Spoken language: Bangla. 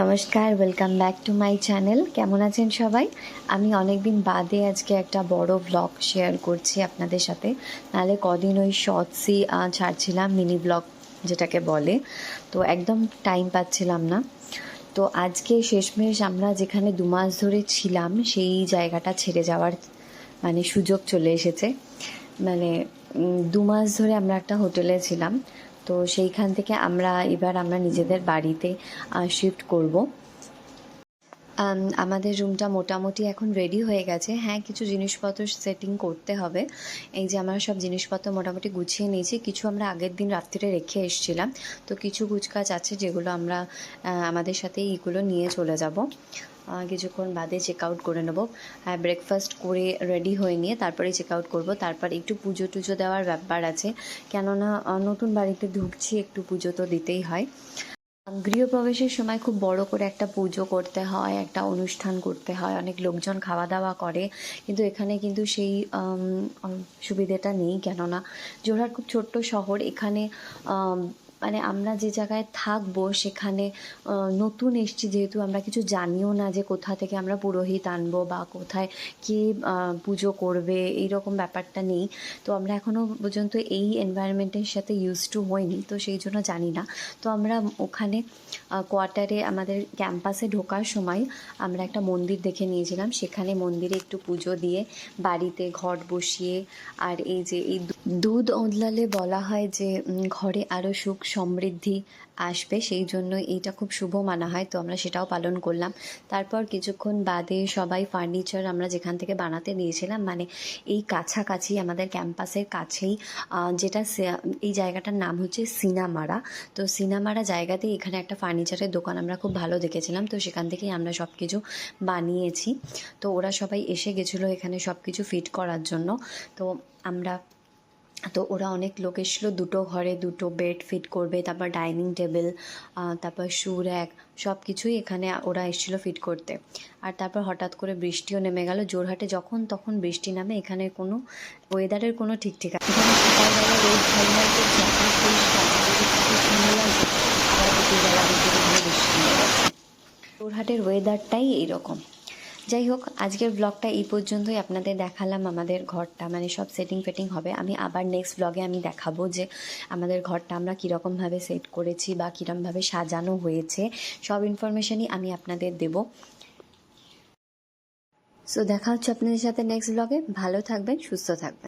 নমস্কার welcome back to my channel কেমন আছেন সবাই? আমি অনেক দিন বাদে আজকে একটা বড় ব্লগ শেয়ার করছি আপনাদের সাথে। নাহলে কদিন ওই শর্টসই ছাড়ছিলাম মিনি ব্লগ যেটাকে বলে। তো একদম টাইম পাচ্ছিলাম না। তো আজকে শেষমেশ আমরা যেখানে দু মাস ধরে ছিলাম, সেই জায়গাটা ছেড়ে যাওয়ার মানে সুযোগ চলে এসেছে। মানে দু মাস ধরে আমরা একটা হোটেলে ছিলাম। তো সেইখান থেকে আমরা এবার আমরা নিজেদের বাড়িতে শিফট করব। আমাদের রুমটা মোটামুটি এখন রেডি হয়ে গেছে। হ্যাঁ কিছু জিনিসপত্র সেটিং করতে হবে। এই যে আমরা সব জিনিসপত্র মোটামুটি গুছিয়ে নিয়েছি, কিছু আমরা আগের দিন রাত্রিরে রেখে এসেছিলাম। তো কিছু গুছকাজ আছে যেগুলো আমরা আমাদের সাথে এইগুলো নিয়ে চলে যাব। কিছুক্ষণ বাদে চেক আউট করে নেব। ব্রেকফাস্ট করে রেডি হয়ে নিয়ে তারপরে চেক আউট করব। তারপর একটু পুজো টুজো দেওয়ার ব্যাপার আছে। কেননা নতুন বাড়িতে ঢুকছি, একটু পুজো তো দিতেই হয়। গৃহপ্রবেশের সময় খুব বড় করে একটা পুজো করতে হয়, একটা অনুষ্ঠান করতে হয়, অনেক লোকজন খাওয়া দাওয়া করে। কিন্তু এখানে কিন্তু সেই সুবিধেটা নেই কেননা জোরহাট খুব ছোট্ট শহর। এখানে মানে আমরা যে জায়গায় থাকব সেখানে নতুন এসছি যেহেতু আমরা কিছু জানিও না যে কোথা থেকে আমরা পুরোহিত আনব বা কোথায় কে পুজো করবে, এইরকম ব্যাপারটা নেই। তো আমরা এখনও পর্যন্ত এই এনভায়রনমেন্টের সাথে ইউজ টু হইনি তো সেই জন্য জানি না। তো আমরা ওখানে কোয়ার্টারে আমাদের ক্যাম্পাসে ঢোকার সময় আমরা একটা মন্দির দেখে নিয়েছিলাম। সেখানে মন্দিরে একটু পুজো দিয়ে বাড়িতে ঘট বসিয়ে আর এই যে এই দুধ ওদলালে বলা হয় যে ঘরে আরও সুখ সমৃদ্ধি আসবে, সেই জন্য এইটা খুব শুভ মানা হয়, তো আমরা সেটাও পালন করলাম। তারপর কিছুক্ষণ বাদে সবাই ফার্নিচার আমরা যেখান থেকে বানাতে দিয়েছিলাম মানে এই কাছাকাছি আমাদের ক্যাম্পাসের কাছেই যেটা এই জায়গাটার নাম হচ্ছে সিনামারা। তো সিনামারা জায়গাতে এখানে একটা ফার্নিচারের দোকান আমরা খুব ভালো দেখেছিলাম, তো সেখান থেকেই আমরা সব কিছু বানিয়েছি। তো ওরা সবাই এসে গেছিল এখানে সব কিছু ফিট করার জন্য। তো আমরা তো ওরা অনেক লোক এসেছিল, দুটো ঘরে দুটো বেড ফিট করবে, তারপর ডাইনিং টেবিল তারপর শু র্যাক সব কিছুই এখানে ওরা এসেছিল ফিট করতে। আর তারপর হঠাৎ করে বৃষ্টিও নেমে গেল, জোরহাটে যখন তখন বৃষ্টি নামে, এখানে কোনো ওয়েদারের কোনো ঠিক ঠিক আছে এখানে সকালবেলা রোদ ঝলমল করছে সুন্দর লাগছে আবার দেখতে এখানে বৃষ্টি নেমে গেছে। জোরহাটের ওয়েদারটাই এইরকম। যাই হোক, আজকের ব্লগটা এই পর্যন্তই। আপনাদের দেখালাম আমাদের ঘরটা মানে সব সেটিং ফেটিং হবে। আমি আবার নেক্সট ব্লগে আমি দেখাবো যে আমাদের ঘরটা আমরা কীরকমভাবে সেট করেছি বা কীরকমভাবে সাজানো হয়েছে। সব ইনফরমেশনই আমি আপনাদের দেব। সো দেখা হচ্ছে আপনাদের সাথে নেক্সট ব্লগে ভালো থাকবেন, সুস্থ থাকবেন।